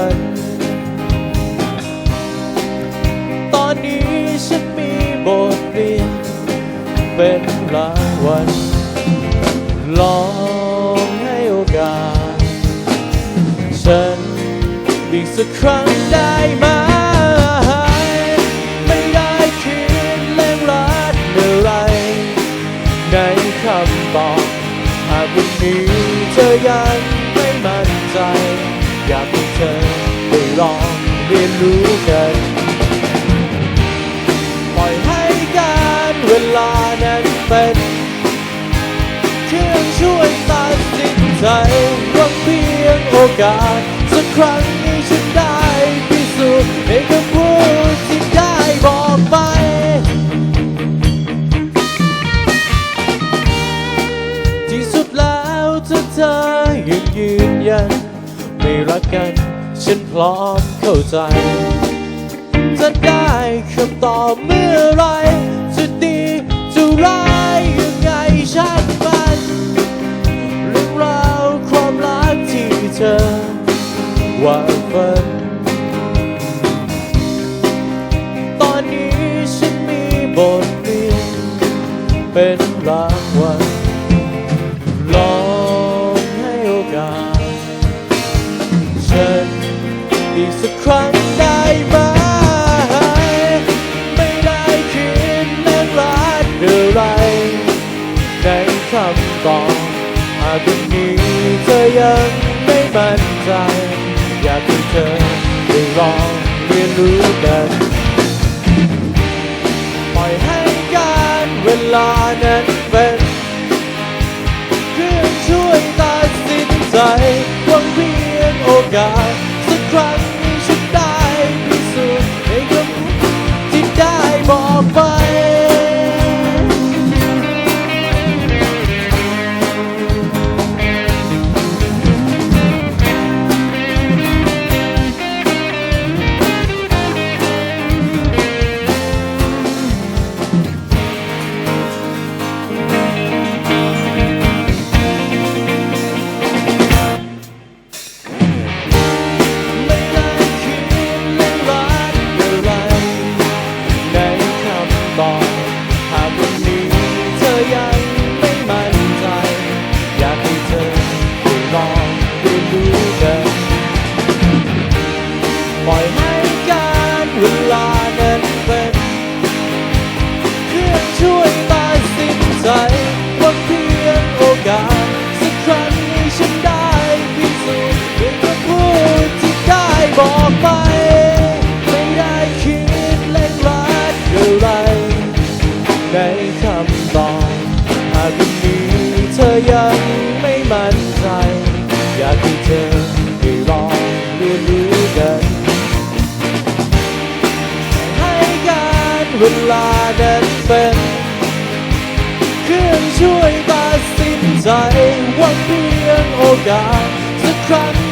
ัน ตอนนี้ฉันมีบทเรียนเป็นรางวัลลองให้โอกาส ฉันอีกสักครั้งได้ไหมไม่ได้คืนแรงรัดเมื่อไร ในคำบอบหากวันนี้เธอยังไม่มั่นใจ อยากให้เธอได้ลองเรียนรู้กันปล่อยให้การเวลานั้นเป็นเครื่องช่วยตัดสินใจหวังเพียงโอกาสสักครั้งนี้ฉันได้พิสูจน์ในคำพูดที่ได้บอกไปที่สุดแล้วถ้าเธอยังยืนยัน รักกัน ฉันพร้อมเข้าใจจะได้คำตอบเมื่อไรจะดีจะร้ายยังไงช่างมันเรื่องราวความรักที่เธอว่าฝันตอนนี้ฉันมีบทเรียนเป็นรางวัล อีกสักครั้งได้ไหม ไม่ได้คิดนั่นรักอะไร ในคำตอบหากวันนี้เธอยังไม่มั่นใจ อยากให้เธอได้ลองเรียนรู้กัน เธอยังไม่มั่นใจ อยากให้เธอได้ลองเรียนรู้กันให้การเวลานั้นเป็นเครื่องช่วยตัดสินใจวันเพียงโอกาสสักครั้ง